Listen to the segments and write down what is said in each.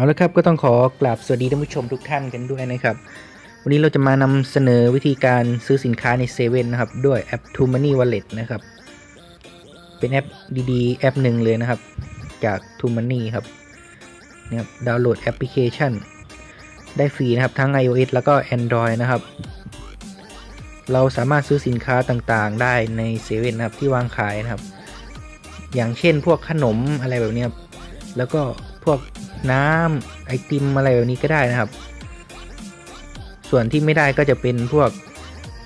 เอาละครับก็ต้องขอกราบสวัสดีท่านผู้ชมทุกท่านกันด้วยนะครับ วันนี้เราจะมานำเสนอวิธีการซื้อสินค้าในเซเว่นนะครับ ด้วยแอป t o Money Wallet นะครับ เป็นแอปดีๆ แอปหนึ่งเลยนะครับ จาก t o Money ครับนี่ครับดาวน์โหลดแอปพลิเคชัน ได้ฟรีนะครับ ทั้ง iOS แล้วก็ Android นะครับ เราสามารถซื้อสินค้าต่างๆ ได้ในเซเว่นนะครับที่วางขายนะครับ อย่างเช่นพวกขนมอะไรแบบนี้ครับแล้วก็พวก น้ำไอติมอะไรแบบนี้ก็ได้นะครับ ส่วนที่ไม่ได้ก็จะเป็นพวก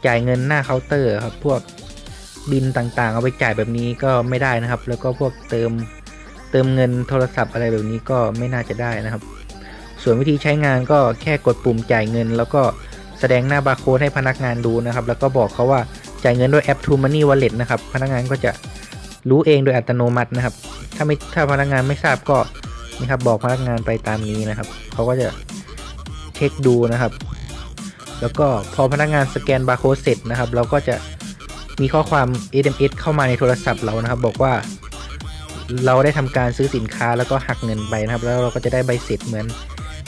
จ่ายเงินหน้าเคาน์เตอร์ครับ พวกบินต่างๆ เอาไปจ่ายแบบนี้ก็ไม่ได้นะครับ แล้วก็พวกเติมเติมเงินโทรศัพท์อะไรแบบนี้ก็ไม่น่าจะได้นะครับ ส่วนวิธีใช้งานก็แค่กดปุ่มจ่ายเงิน แล้วก็แสดงหน้าบาร์โค้ดให้พนักงานดูนะครับ แล้วก็บอกเขาว่าจ่ายเงินด้วยแอป t o Money Wallet นะครับ พนักงานก็จะรู้เองโดยอัตโนมัตินะครับ ถ้าไม่ถ้าพนักงานไม่ทราบก็ นี่ครับบอกพนักงานไปตามนี้นะครับเขาก็จะเช็คดูนะครับ แล้วก็พอพนักงานสแกนบาร์โค้ดเสร็จนะครับ เราก็จะมีข้อความ SMS เข้ามาในโทรศัพท์เรานะครับ บอกว่าเราได้ทำการซื้อสินค้าแล้วก็หักเงินไปนะครับ แล้วเราก็จะได้ใบเสร็จเหมือน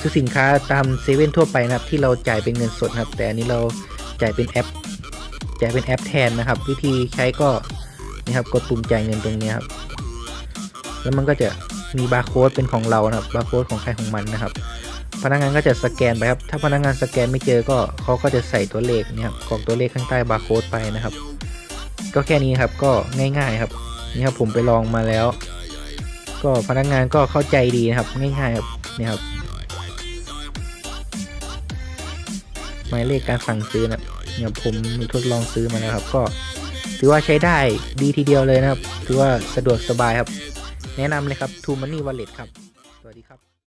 ซื้อสินค้าตามเซเว่นทั่วไปนะครับ ที่เราจ่ายเป็นเงินสดนะครับ แต่อันนี้เราจ่ายเป็นแอปจ่ายเป็นแอปแทนนะครับ วิธีใช้ก็นี่ครับกดปุ่มจ่ายเงินตรงนี้ครับ แล้วมันก็จะ มีบาร์โค้ดเป็นของเรานะครับบาร์โค้ดของใครของมันนะครับ พนักงานก็จะสแกนไปครับ ถ้าพนักงานสแกนไม่เจอก็เขาก็จะใส่ตัวเลขนี่ครับกรอกตัวเลขข้างใต้บาร์โค้ดไปนะครับ ก็แค่นี้ครับก็ง่าย ๆครับ นี่ครับผมไปลองมาแล้ว ก็พนักงานก็เข้าใจดีนะครับ ง่ายๆครับนี่ครับหมายเลขการสั่งซื้อนะเนี่ยผมทดลองซื้อมานะครับ ก็ถือว่าใช้ได้ดีทีเดียวเลยนะครับ ถือว่าสะดวกสบายครับ แนะนำเลยครับ t o Money Wallet ครับ สวัสดีครับ